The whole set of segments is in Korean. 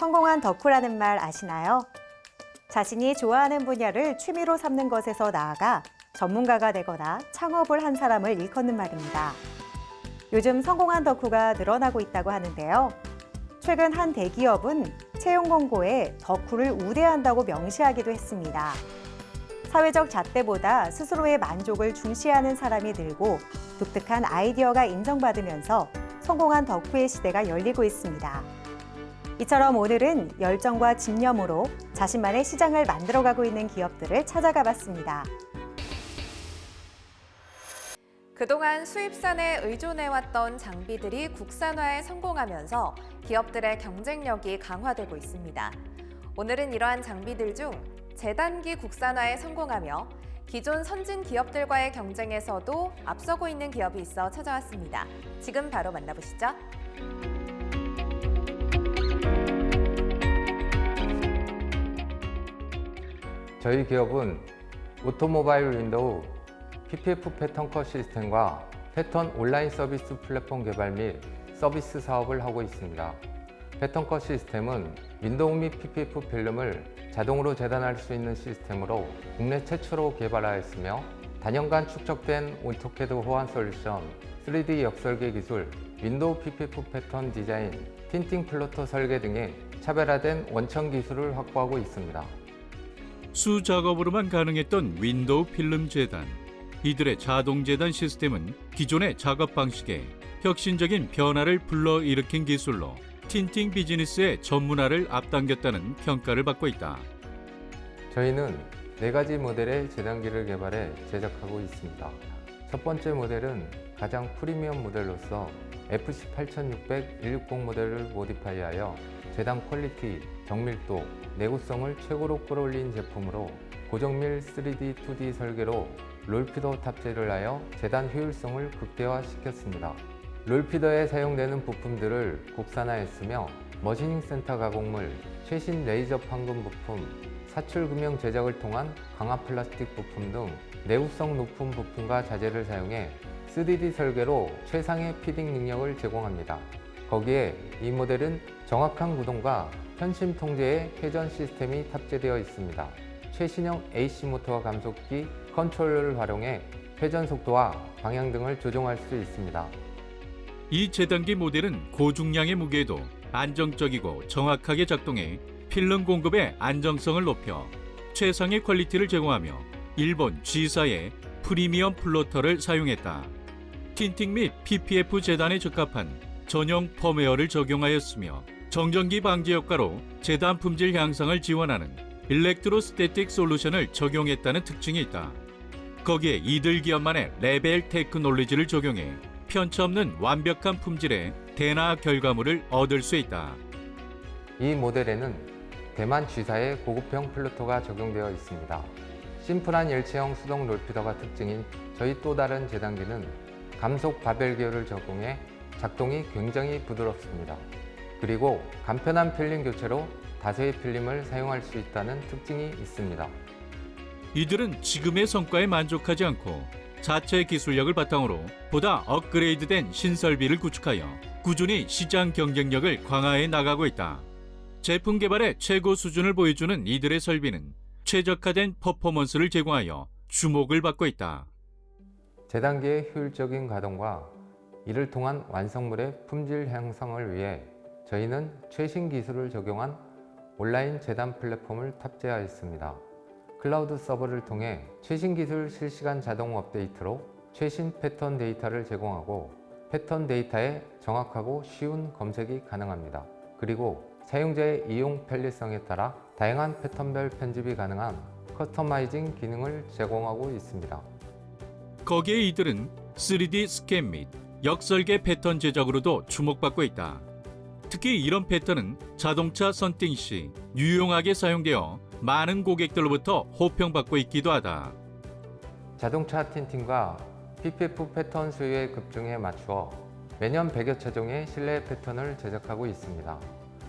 성공한 덕후라는 말 아시나요? 자신이 좋아하는 분야를 취미로 삼는 것에서 나아가 전문가가 되거나 창업을 한 사람을 일컫는 말입니다. 요즘 성공한 덕후가 늘어나고 있다고 하는데요. 최근 한 대기업은 채용 공고에 덕후를 우대한다고 명시하기도 했습니다. 사회적 잣대보다 스스로의 만족을 중시하는 사람이 늘고 독특한 아이디어가 인정받으면서 성공한 덕후의 시대가 열리고 있습니다. 이처럼 오늘은 열정과 집념으로 자신만의 시장을 만들어가고 있는 기업들을 찾아가 봤습니다. 그동안 수입산에 의존해왔던 장비들이 국산화에 성공하면서 기업들의 경쟁력이 강화되고 있습니다. 오늘은 이러한 장비들 중 재단기 국산화에 성공하며 기존 선진 기업들과의 경쟁에서도 앞서고 있는 기업이 있어 찾아왔습니다. 지금 바로 만나보시죠. 저희 기업은 오토모바일 윈도우 PPF 패턴 컷 시스템과 패턴 온라인 서비스 플랫폼 개발 및 서비스 사업을 하고 있습니다. 패턴 컷 시스템은 윈도우 및 PPF 필름을 자동으로 재단할 수 있는 시스템으로 국내 최초로 개발하였으며 단연간 축적된 오토캐드 호환 솔루션, 3D 역설계 기술, 윈도우 PPF 패턴 디자인, 틴팅 플로터 설계 등의 차별화된 원천 기술을 확보하고 있습니다. 수 작업으로만 가능했던 윈도우 필름 재단. 이들의 자동 재단 시스템은 기존의 작업 방식에 혁신적인 변화를 불러일으킨 기술로 틴팅 비즈니스의 전문화를 앞당겼다는 평가를 받고 있다. 저희는 네 가지 모델의 재단기를 개발해 제작하고 있습니다. 첫 번째 모델은 가장 프리미엄 모델로서 FC8600 160 모델을 모디파이하여 재단 퀄리티, 정밀도, 내구성을 최고로 끌어올린 제품으로 고정밀 3D, 2D 설계로 롤피더 탑재를 하여 재단 효율성을 극대화시켰습니다. 롤피더에 사용되는 부품들을 국산화했으며 머신닝 센터 가공물, 최신 레이저 판금 부품, 사출 금형 제작을 통한 강화 플라스틱 부품 등 내구성 높은 부품과 자재를 사용해 3D 설계로 최상의 피딩 능력을 제공합니다. 거기에 이 모델은 정확한 구동과 편심 통제의 회전 시스템이 탑재되어 있습니다. 최신형 AC 모터와 감속기, 컨트롤러를 활용해 회전 속도와 방향 등을 조정할 수 있습니다. 이 재단기 모델은 고중량의 무게에도 안정적이고 정확하게 작동해 필름 공급의 안정성을 높여 최상의 퀄리티를 제공하며 일본 G사의 프리미엄 플로터를 사용했다. 틴팅 및 PPF 재단에 적합한 전용 펌웨어를 적용하였으며 정전기 방지 효과로 재단 품질 향상을 지원하는 일렉트로스태틱 솔루션을 적용했다는 특징이 있다. 거기에 이들 기업만의 레벨 테크놀로지를 적용해 편차없는 완벽한 품질의 대나 결과물을 얻을 수 있다. 이 모델에는 대만 G사의 고급형 플루토가 적용되어 있습니다. 심플한 일체형 수동 롤피더가 특징인 저희 또 다른 재단기는 감속 바벨 기어를 적용해 작동이 굉장히 부드럽습니다. 그리고 간편한 필름 교체로 다수의 필름을 사용할 수 있다는 특징이 있습니다. 이들은 지금의 성과에 만족하지 않고 자체 기술력을 바탕으로 보다 업그레이드된 신설비를 구축하여 꾸준히 시장 경쟁력을 강화해 나가고 있다. 제품 개발의 최고 수준을 보여주는 이들의 설비는 최적화된 퍼포먼스를 제공하여 주목을 받고 있다. 재단기의 효율적인 가동과 이를 통한 완성물의 품질 향상을 위해 저희는 최신 기술을 적용한 온라인 재단 플랫폼을 탑재하였습니다. 클라우드 서버를 통해 최신 기술 실시간 자동 업데이트로 최신 패턴 데이터를 제공하고 패턴 데이터에 정확하고 쉬운 검색이 가능합니다. 그리고 사용자의 이용 편리성에 따라 다양한 패턴별 편집이 가능한 커스터마이징 기능을 제공하고 있습니다. 거기에 이들은 3D 스캔 및 역설계 패턴 제작으로도 주목받고 있다. 특히 이런 패턴은 자동차 썬팅 시 유용하게 사용되어 많은 고객들로부터 호평받고 있기도 하다. 자동차 틴팅과 PPF 패턴 수요의 급증에 맞추어 매년 100여 차종의 실내 패턴을 제작하고 있습니다.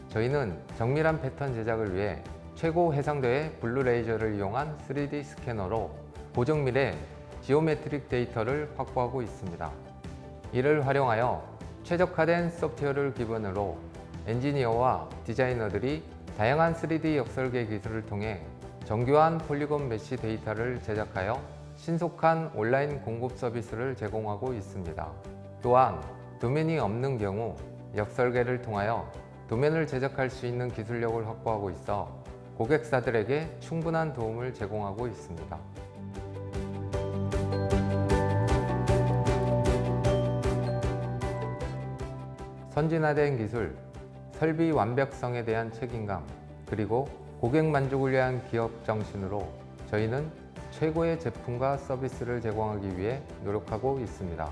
저희는 정밀한 패턴 제작을 위해 최고 해상도의 블루 레이저를 이용한 3D 스캐너로 고정밀의 지오메트릭 데이터를 확보하고 있습니다. 이를 활용하여 최적화된 소프트웨어를 기반으로 엔지니어와 디자이너들이 다양한 3D 역설계 기술을 통해 정교한 폴리곤 메시 데이터를 제작하여 신속한 온라인 공급 서비스를 제공하고 있습니다. 또한 도면이 없는 경우 역설계를 통하여 도면을 제작할 수 있는 기술력을 확보하고 있어 고객사들에게 충분한 도움을 제공하고 있습니다. 선진화된 기술, 설비 완벽성에 대한 책임감, 그리고 고객 만족을 위한 기업 정신으로 저희는 최고의 제품과 서비스를 제공하기 위해 노력하고 있습니다.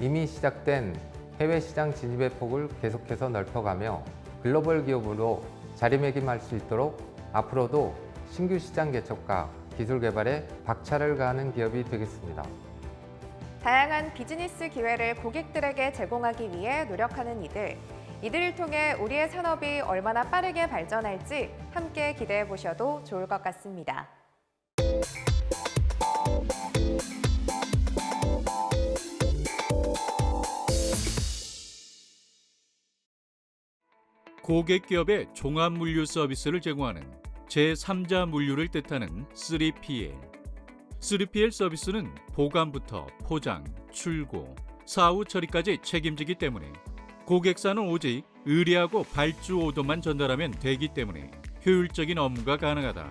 이미 시작된 해외 시장 진입의 폭을 계속해서 넓혀가며 글로벌 기업으로 자리매김할 수 있도록 앞으로도 신규 시장 개척과 기술 개발에 박차를 가하는 기업이 되겠습니다. 다양한 비즈니스 기회를 고객들에게 제공하기 위해 노력하는 이들. 이들을 통해 우리의 산업이 얼마나 빠르게 발전할지 함께 기대해 보셔도 좋을 것 같습니다. 고객 기업의 종합 물류 서비스를 제공하는 제3자 물류를 뜻하는 3PL. 3PL 서비스는 보관부터 포장, 출고, 사후 처리까지 책임지기 때문에 고객사는 오직 의뢰하고 발주 오더만 전달하면 되기 때문에 효율적인 업무가 가능하다.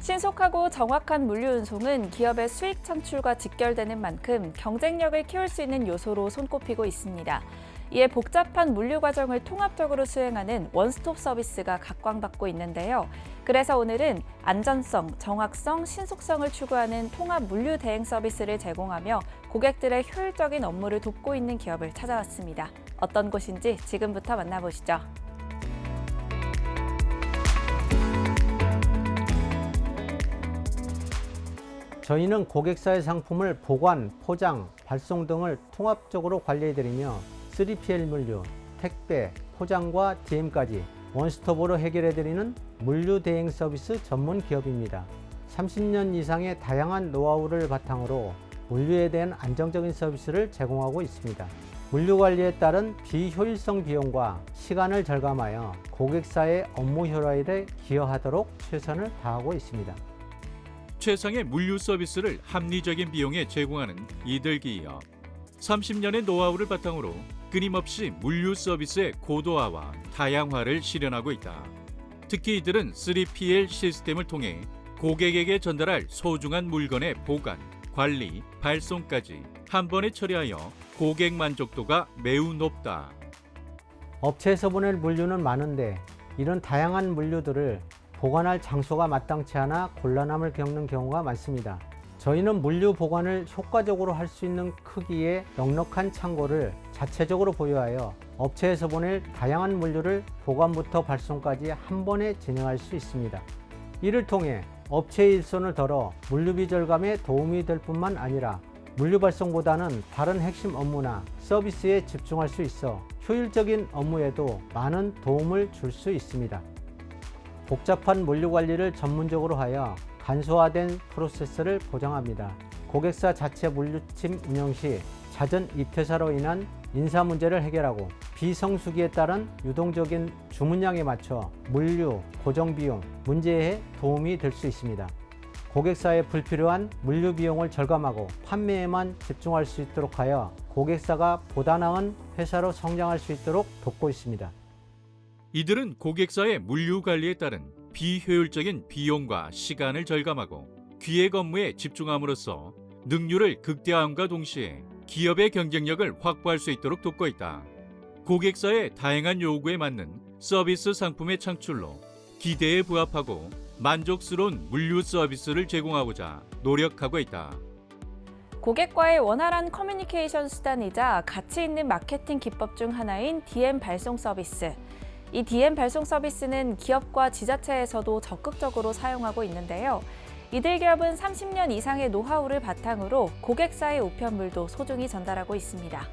신속하고 정확한 물류 운송은 기업의 수익 창출과 직결되는 만큼 경쟁력을 키울 수 있는 요소로 손꼽히고 있습니다. 이에 복잡한 물류 과정을 통합적으로 수행하는 원스톱 서비스가 각광받고 있는데요. 그래서 오늘은 안전성, 정확성, 신속성을 추구하는 통합 물류 대행 서비스를 제공하며 고객들의 효율적인 업무를 돕고 있는 기업을 찾아왔습니다. 어떤 곳인지 지금부터 만나보시죠. 저희는 고객사의 상품을 보관, 포장, 발송 등을 통합적으로 관리해드리며 3PL 물류, 택배, 포장과 DM까지 원스톱으로 해결해드리는 물류 대행 서비스 전문 기업입니다. 30년 이상의 다양한 노하우를 바탕으로 물류에 대한 안정적인 서비스를 제공하고 있습니다. 물류 관리에 따른 비효율성 비용과 시간을 절감하여 고객사의 업무 효율화에 기여하도록 최선을 다하고 있습니다. 최상의 물류 서비스를 합리적인 비용에 제공하는 이들 기업. 30년의 노하우를 바탕으로 끊임없이 물류 서비스의 고도화와 다양화를 실현하고 있다. 특히 이들은 3PL 시스템을 통해 고객에게 전달할 소중한 물건의 보관, 관리, 발송까지 한 번에 처리하여 고객 만족도가 매우 높다. 업체에서 보낼 물류는 많은데 이런 다양한 물류들을 보관할 장소가 마땅치 않아 곤란함을 겪는 경우가 많습니다. 저희는 물류 보관을 효과적으로 할 수 있는 크기의 넉넉한 창고를 자체적으로 보유하여 업체에서 보낼 다양한 물류를 보관부터 발송까지 한 번에 진행할 수 있습니다. 이를 통해 업체의 일손을 덜어 물류비 절감에 도움이 될 뿐만 아니라 물류 발송보다는 다른 핵심 업무나 서비스에 집중할 수 있어 효율적인 업무에도 많은 도움을 줄 수 있습니다. 복잡한 물류 관리를 전문적으로 하여 간소화된 프로세스를 보장합니다. 고객사 자체 물류팀 운영 시 잦은 입퇴사로 인한 인사 문제를 해결하고 비성수기에 따른 유동적인 주문량에 맞춰 물류, 고정 비용, 문제에 도움이 될 수 있습니다. 고객사의 불필요한 물류 비용을 절감하고 판매에만 집중할 수 있도록 하여 고객사가 보다 나은 회사로 성장할 수 있도록 돕고 있습니다. 이들은 고객사의 물류 관리에 따른 비효율적인 비용과 시간을 절감하고 기획 업무에 집중함으로써 능률을 극대화함과 동시에 기업의 경쟁력을 확보할 수 있도록 돕고 있다. 고객사의 다양한 요구에 맞는 서비스 상품의 창출로 기대에 부합하고 만족스러운 물류 서비스를 제공하고자 노력하고 있다. 고객과의 원활한 커뮤니케이션 수단이자 가치 있는 마케팅 기법 중 하나인 DM 발송 서비스. 이 DM 발송 서비스는 기업과 지자체에서도 적극적으로 사용하고 있는데요. 이들 기업은 30년 이상의 노하우를 바탕으로 고객사의 우편물도 소중히 전달하고 있습니다.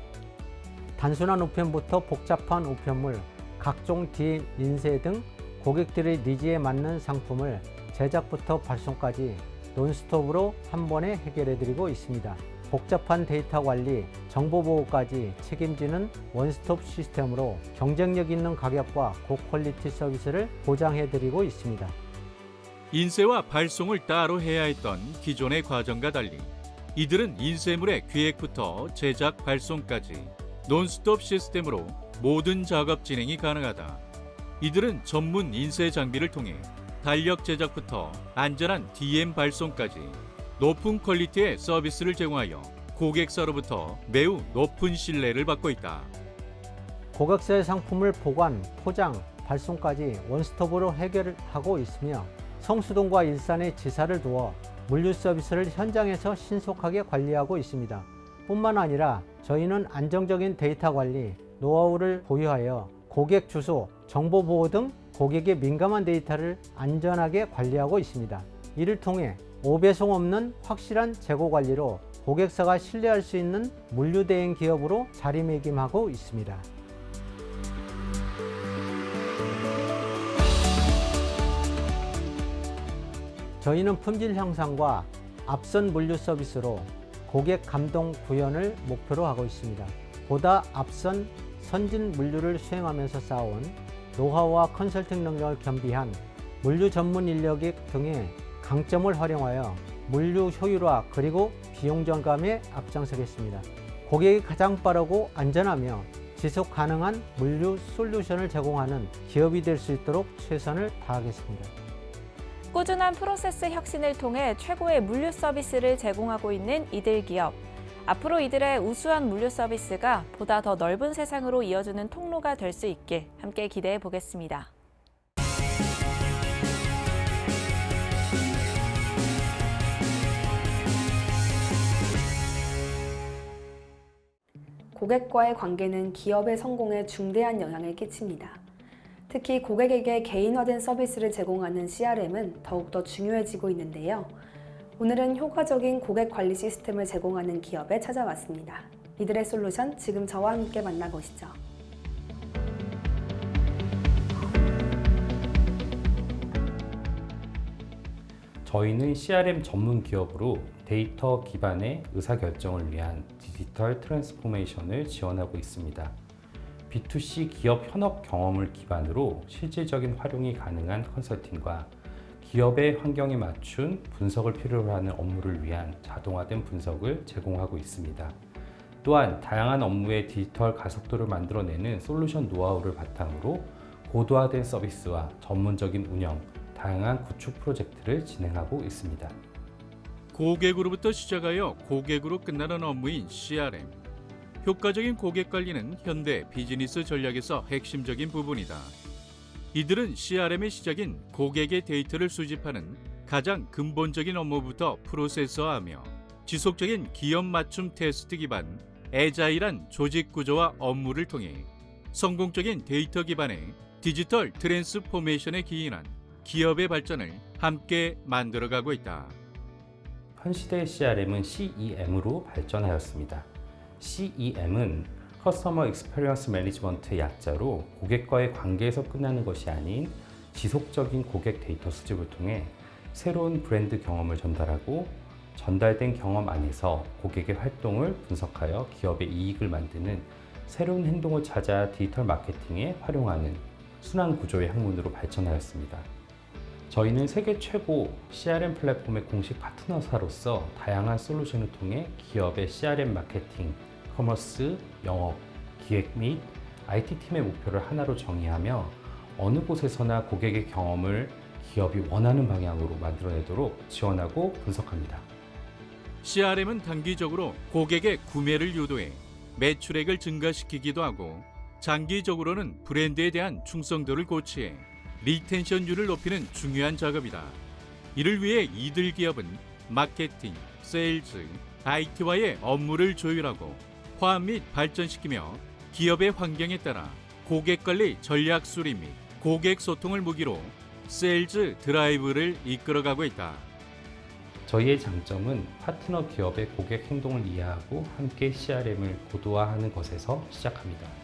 단순한 우편부터 복잡한 우편물, 각종 DM 인쇄 등 고객들의 니즈에 맞는 상품을 제작부터 발송까지 논스톱으로 한 번에 해결해 드리고 있습니다. 복잡한 데이터 관리, 정보 보호까지 책임지는 원스톱 시스템으로 경쟁력 있는 가격과 고퀄리티 서비스를 보장해 드리고 있습니다. 인쇄와 발송을 따로 해야 했던 기존의 과정과 달리 이들은 인쇄물의 기획부터 제작 발송까지 논스톱 시스템으로 모든 작업 진행이 가능하다. 이들은 전문 인쇄 장비를 통해 달력 제작부터 안전한 DM 발송까지 높은 퀄리티의 서비스를 제공하여 고객사로부터 매우 높은 신뢰를 받고 있다. 고객사의 상품을 보관, 포장, 발송까지 원스톱으로 해결하고 있으며 성수동과 일산의 지사를 두어 물류 서비스를 현장에서 신속하게 관리하고 있습니다. 뿐만 아니라 저희는 안정적인 데이터 관리, 노하우를 보유하여 고객 주소, 정보 보호 등 고객의 민감한 데이터를 안전하게 관리하고 있습니다. 이를 통해 오배송 없는 확실한 재고 관리로 고객사가 신뢰할 수 있는 물류 대행 기업으로 자리매김하고 있습니다. 저희는 품질 향상과 앞선 물류 서비스로 고객 감동 구현을 목표로 하고 있습니다. 보다 앞선 선진 물류를 수행하면서 쌓아온 노하우와 컨설팅 능력을 겸비한 물류 전문 인력의 등의 강점을 활용하여 물류 효율화 그리고 비용 절감에 앞장서겠습니다. 고객이 가장 빠르고 안전하며 지속 가능한 물류 솔루션을 제공하는 기업이 될 수 있도록 최선을 다하겠습니다. 꾸준한 프로세스 혁신을 통해 최고의 물류 서비스를 제공하고 있는 이들 기업. 앞으로 이들의 우수한 물류 서비스가 보다 더 넓은 세상으로 이어지는 통로가 될 수 있길 함께 기대해 보겠습니다. 고객과의 관계는 기업의 성공에 중대한 영향을 끼칩니다. 특히 고객에게 개인화된 서비스를 제공하는 CRM은 더욱더 중요해지고 있는데요. 오늘은 효과적인 고객 관리 시스템을 제공하는 기업에 찾아왔습니다. 이들의 솔루션 지금 저와 함께 만나보시죠. 저희는 CRM 전문 기업으로 데이터 기반의 의사결정을 위한 디지털 트랜스포메이션을 지원하고 있습니다. B2C 기업 현업 경험을 기반으로 실질적인 활용이 가능한 컨설팅과 기업의 환경에 맞춘 분석을 필요로 하는 업무를 위한 자동화된 분석을 제공하고 있습니다. 또한 다양한 업무의 디지털 가속도를 만들어내는 솔루션 노하우를 바탕으로 고도화된 서비스와 전문적인 운영, 다양한 구축 프로젝트를 진행하고 있습니다. 고객으로부터 시작하여 고객으로 끝나는 업무인 CRM. 효과적인 고객 관리는 현대 비즈니스 전략에서 핵심적인 부분이다. 이들은 CRM의 시작인 고객의 데이터를 수집하는 가장 근본적인 업무부터 프로세서하며 지속적인 기업 맞춤 테스트 기반 애자일한 조직 구조와 업무를 통해 성공적인 데이터 기반의 디지털 트랜스포메이션에 기인한 기업의 발전을 함께 만들어가고 있다. 현 시대의 CRM은 CEM으로 발전하였습니다. CEM은 커스터머 익스페리언스 매니지먼트의 약자로 고객과의 관계에서 끝나는 것이 아닌 지속적인 고객 데이터 수집을 통해 새로운 브랜드 경험을 전달하고 전달된 경험 안에서 고객의 활동을 분석하여 기업의 이익을 만드는 새로운 행동을 찾아 디지털 마케팅에 활용하는 순환 구조의 학문으로 발전하였습니다. 저희는 세계 최고 CRM 플랫폼의 공식 파트너사로서 다양한 솔루션을 통해 기업의 CRM 마케팅, 커머스, 영업, 기획 및 IT 팀의 목표를 하나로 정의하며 어느 곳에서나 고객의 경험을 기업이 원하는 방향으로 만들어내도록 지원하고 분석합니다. CRM은 단기적으로 고객의 구매를 유도해 매출액을 증가시키기도 하고 장기적으로는 브랜드에 대한 충성도를 고취해 리텐션율을 높이는 중요한 작업이다. 이를 위해 이들 기업은 마케팅, 세일즈, IT와의 업무를 조율하고 화합 및 발전시키며 기업의 환경에 따라 고객 관리 전략 수립 및 고객 소통을 무기로 세일즈 드라이브를 이끌어가고 있다. 저희의 장점은 파트너 기업의 고객 행동을 이해하고 함께 CRM을 고도화하는 것에서 시작합니다.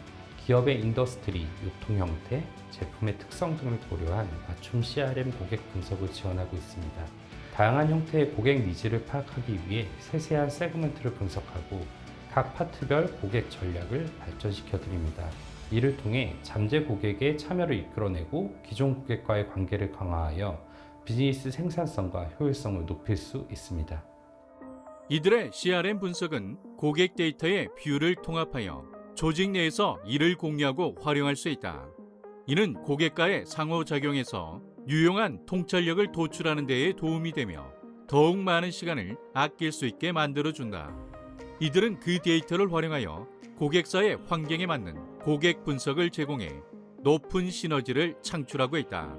기업의 인더스트리, 유통 형태, 제품의 특성 등을 고려한 맞춤 CRM 고객 분석을 지원하고 있습니다. 다양한 형태의 고객 니즈를 파악하기 위해 세세한 세그먼트를 분석하고 각 파트별 고객 전략을 발전시켜 드립니다. 이를 통해 잠재 고객의 참여를 이끌어내고 기존 고객과의 관계를 강화하여 비즈니스 생산성과 효율성을 높일 수 있습니다. 이들의 CRM 분석은 고객 데이터의 뷰를 통합하여 조직 내에서 이를 공유하고 활용할 수 있다. 이는 고객과의 상호작용에서 유용한 통찰력을 도출하는 데에 도움이 되며 더욱 많은 시간을 아낄 수 있게 만들어준다. 이들은 그 데이터를 활용하여 고객사의 환경에 맞는 고객 분석을 제공해 높은 시너지를 창출하고 있다.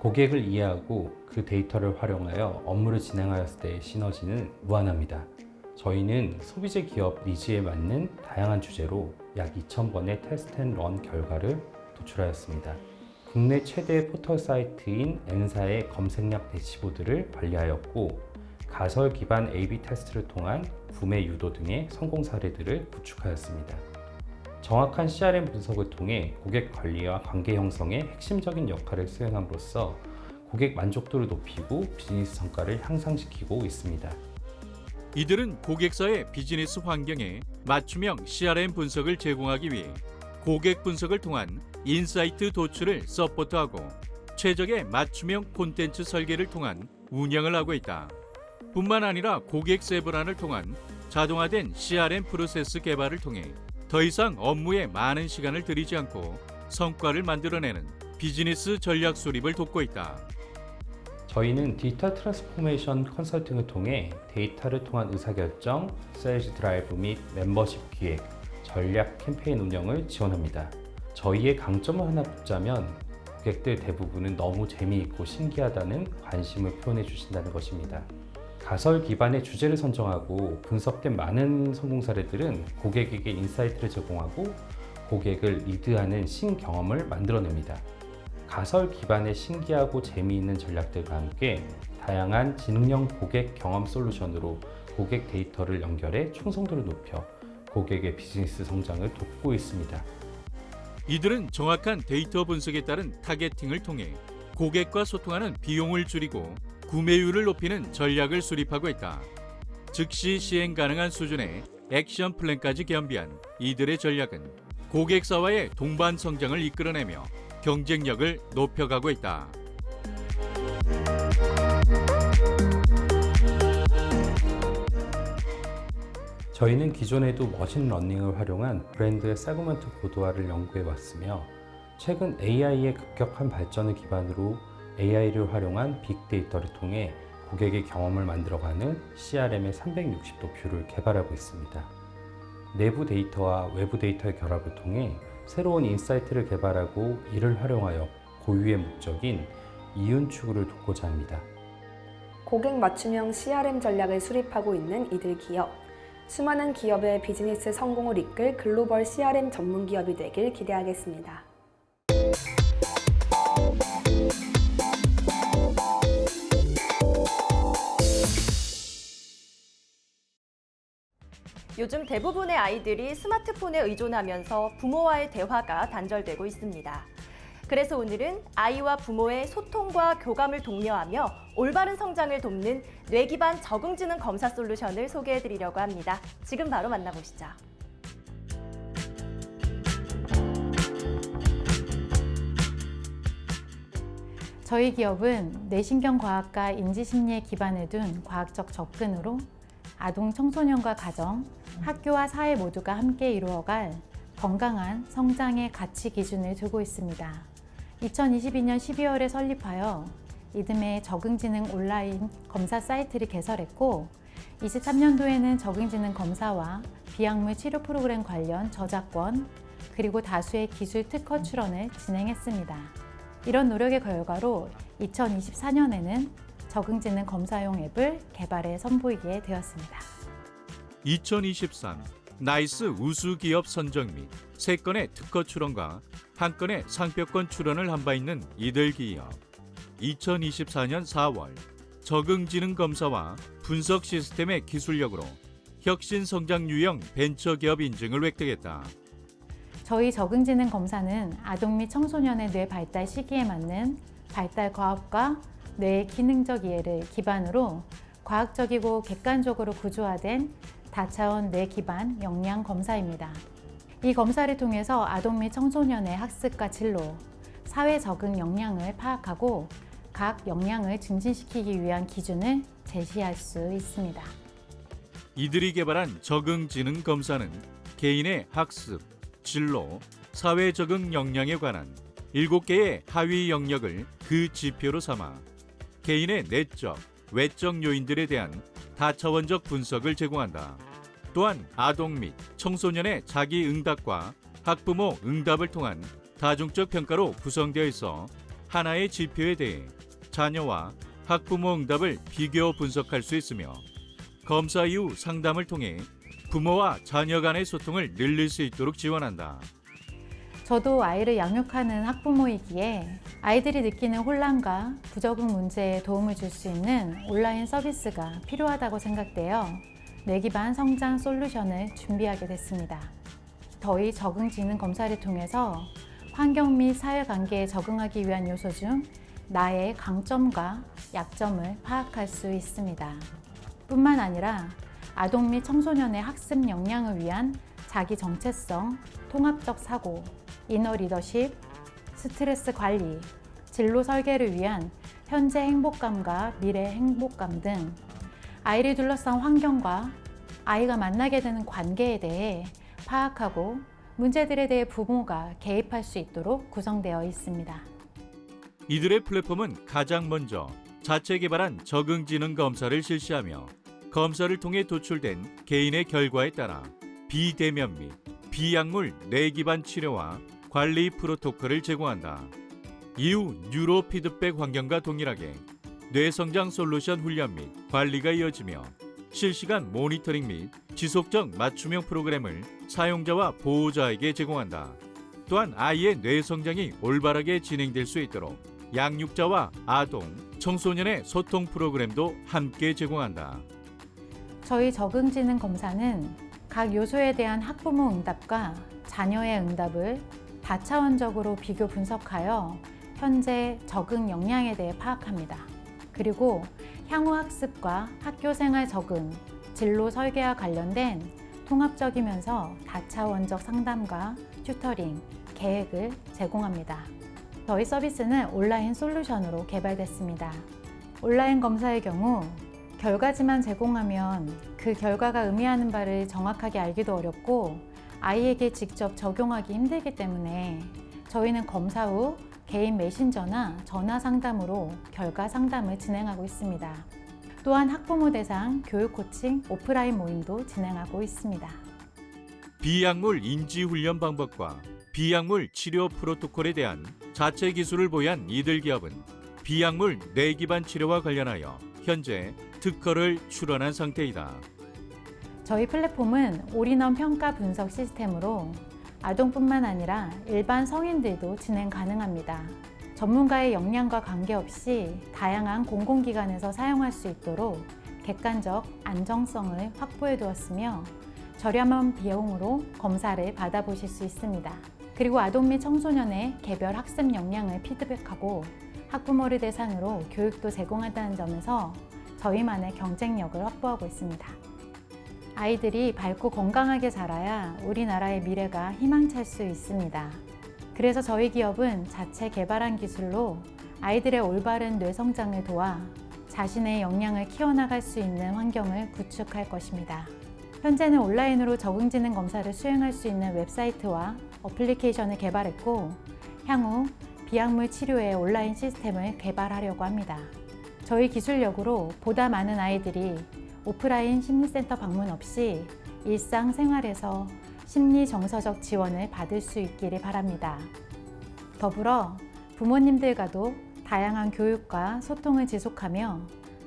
고객을 이해하고 그 데이터를 활용하여 업무를 진행하였을 때의 시너지는 무한합니다. 저희는 소비재 기업 니즈에 맞는 다양한 주제로 약 2,000번의 테스트 앤 런 결과를 도출하였습니다. 국내 최대 포털 사이트인 N사의 검색량 대시보드를 관리하였고 가설 기반 A/B 테스트를 통한 구매 유도 등의 성공 사례들을 구축하였습니다. 정확한 CRM 분석을 통해 고객 관리와 관계 형성에 핵심적인 역할을 수행함으로써 고객 만족도를 높이고 비즈니스 성과를 향상시키고 있습니다. 이들은 고객사의 비즈니스 환경에 맞춤형 CRM 분석을 제공하기 위해 고객 분석을 통한 인사이트 도출을 서포트하고 최적의 맞춤형 콘텐츠 설계를 통한 운영을 하고 있다. 뿐만 아니라 고객 세분화를 통한 자동화된 CRM 프로세스 개발을 통해 더 이상 업무에 많은 시간을 들이지 않고 성과를 만들어내는 비즈니스 전략 수립을 돕고 있다. 저희는 디지털 트랜스포메이션 컨설팅을 통해 데이터를 통한 의사결정, 세일즈 드라이브 및 멤버십 기획, 전략 캠페인 운영을 지원합니다. 저희의 강점을 하나 꼽자면 고객들 대부분은 너무 재미있고 신기하다는 관심을 표현해 주신다는 것입니다. 가설 기반의 주제를 선정하고 분석된 많은 성공 사례들은 고객에게 인사이트를 제공하고 고객을 리드하는 신경험을 만들어냅니다. 가설 기반의 신기하고 재미있는 전략들과 함께 다양한 지능형 고객 경험 솔루션으로 고객 데이터를 연결해 충성도를 높여 고객의 비즈니스 성장을 돕고 있습니다. 이들은 정확한 데이터 분석에 따른 타겟팅을 통해 고객과 소통하는 비용을 줄이고 구매율을 높이는 전략을 수립하고 있다. 즉시 시행 가능한 수준의 액션 플랜까지 겸비한 이들의 전략은 고객사와의 동반 성장을 이끌어내며 경쟁력을 높여가고 있다. 저희는 기존에도 머신 러닝을 활용한 브랜드의 세그먼트 고도화를 연구해 왔으며 최근 AI의 급격한 발전을 기반으로 AI를 활용한 빅데이터를 통해 고객의 경험을 만들어가는 CRM의 360도 뷰를 개발하고 있습니다. 내부 데이터와 외부 데이터의 결합을 통해 새로운 인사이트를 개발하고 이를 활용하여 고유의 목적인 이윤 추구를 돕고자 합니다. 고객 맞춤형 CRM 전략을 수립하고 있는 이들 기업. 수많은 기업의 비즈니스 성공을 이끌 글로벌 CRM 전문 기업이 되길 기대하겠습니다. 요즘 대부분의 아이들이 스마트폰에 의존하면서 부모와의 대화가 단절되고 있습니다. 그래서 오늘은 아이와 부모의 소통과 교감을 독려하며 올바른 성장을 돕는 뇌 기반 적응지능 검사 솔루션을 소개해 드리려고 합니다. 지금 바로 만나보시죠. 저희 기업은 뇌신경과학과 인지심리에 기반을 둔 과학적 접근으로 아동 청소년과 가정, 학교와 사회 모두가 함께 이루어갈 건강한 성장의 가치 기준을 두고 있습니다. 2022년 12월에 설립하여 이듬해 적응지능 온라인 검사 사이트를 개설했고 23년도에는 적응지능 검사와 비약물 치료 프로그램 관련 저작권 그리고 다수의 기술 특허 출원을 진행했습니다. 이런 노력의 결과로 2024년에는 적응지능 검사용 앱을 개발해 선보이게 되었습니다. 2023 나이스 우수 기업 선정 및 3건의 특허 출원과 1건의 상표권 출원을 한 바 있는 이들 기업. 2024년 4월 적응지능 검사와 분석 시스템의 기술력으로 혁신 성장 유형 벤처 기업 인증을 획득했다. 저희 적응지능 검사는 아동 및 청소년의 뇌 발달 시기에 맞는 발달 과업과 뇌의 기능적 이해를 기반으로 과학적이고 객관적으로 구조화된 다차원 뇌 기반 역량 검사입니다. 이 검사를 통해서 아동 및 청소년의 학습과 진로, 사회 적응 역량을 파악하고 각 역량을 증진시키기 위한 기준을 제시할 수 있습니다. 이들이 개발한 적응 지능 검사는 개인의 학습, 진로, 사회 적응 역량에 관한 7개의 하위 영역을 그 지표로 삼아 개인의 내적, 외적 요인들에 대한 다차원적 분석을 제공한다. 또한 아동 및 청소년의 자기 응답과 학부모 응답을 통한 다중적 평가로 구성되어 있어 하나의 지표에 대해 자녀와 학부모 응답을 비교 분석할 수 있으며 검사 이후 상담을 통해 부모와 자녀 간의 소통을 늘릴 수 있도록 지원한다. 저도 아이를 양육하는 학부모이기에 아이들이 느끼는 혼란과 부적응 문제에 도움을 줄 수 있는 온라인 서비스가 필요하다고 생각되어 뇌 기반 성장 솔루션을 준비하게 됐습니다. 더위 적응 지능 검사를 통해서 환경 및 사회 관계에 적응하기 위한 요소 중 나의 강점과 약점을 파악할 수 있습니다. 뿐만 아니라 아동 및 청소년의 학습 역량을 위한 자기 정체성, 통합적 사고, 이너 리더십, 스트레스 관리, 진로 설계를 위한 현재 행복감과 미래 행복감 등 아이를 둘러싼 환경과 아이가 만나게 되는 관계에 대해 파악하고 문제들에 대해 부모가 개입할 수 있도록 구성되어 있습니다. 이들의 플랫폼은 가장 먼저 자체 개발한 적응 지능 검사를 실시하며 검사를 통해 도출된 개인의 결과에 따라 비대면 및 비약물 뇌 기반 치료와 관리 프로토콜을 제공한다. 이후 뉴로 피드백 환경과 동일하게 뇌 성장 솔루션 훈련 및 관리가 이어지며 실시간 모니터링 및 지속적 맞춤형 프로그램을 사용자와 보호자에게 제공한다. 또한 아이의 뇌 성장이 올바르게 진행될 수 있도록 양육자와 아동, 청소년의 소통 프로그램도 함께 제공한다. 저희 적응지능 검사는 각 요소에 대한 학부모 응답과 자녀의 응답을 다차원적으로 비교 분석하여 현재 적응 역량에 대해 파악합니다. 그리고 향후 학습과 학교 생활 적응, 진로 설계와 관련된 통합적이면서 다차원적 상담과 튜터링, 계획을 제공합니다. 저희 서비스는 온라인 솔루션으로 개발됐습니다. 온라인 검사의 경우 결과지만 제공하면 그 결과가 의미하는 바를 정확하게 알기도 어렵고 아이에게 직접 적용하기 힘들기 때문에 저희는 검사 후 개인 메신저나 전화 상담으로 결과 상담을 진행하고 있습니다. 또한 학부모 대상 교육 코칭 오프라인 모임도 진행하고 있습니다. 비약물 인지 훈련 방법과 비약물 치료 프로토콜에 대한 자체 기술을 보유한 이들 기업은 비약물 뇌 기반 치료와 관련하여 현재 특허를 출원한 상태이다. 저희 플랫폼은 올인원 평가 분석 시스템으로 아동뿐만 아니라 일반 성인들도 진행 가능합니다. 전문가의 역량과 관계없이 다양한 공공기관에서 사용할 수 있도록 객관적 안정성을 확보해 두었으며 저렴한 비용으로 검사를 받아보실 수 있습니다. 그리고 아동 및 청소년의 개별 학습 역량을 피드백하고 학부모를 대상으로 교육도 제공한다는 점에서 저희만의 경쟁력을 확보하고 있습니다. 아이들이 밝고 건강하게 자라야 우리나라의 미래가 희망찰 수 있습니다. 그래서 저희 기업은 자체 개발한 기술로 아이들의 올바른 뇌 성장을 도와 자신의 역량을 키워나갈 수 있는 환경을 구축할 것입니다. 현재는 온라인으로 적응지능 검사를 수행할 수 있는 웹사이트와 어플리케이션을 개발했고 향후 비약물 치료의 온라인 시스템을 개발하려고 합니다. 저희 기술력으로 보다 많은 아이들이 오프라인 심리센터 방문 없이 일상생활에서 심리 정서적 지원을 받을 수 있기를 바랍니다. 더불어 부모님들과도 다양한 교육과 소통을 지속하며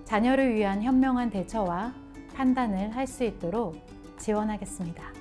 자녀를 위한 현명한 대처와 판단을 할 수 있도록 지원하겠습니다.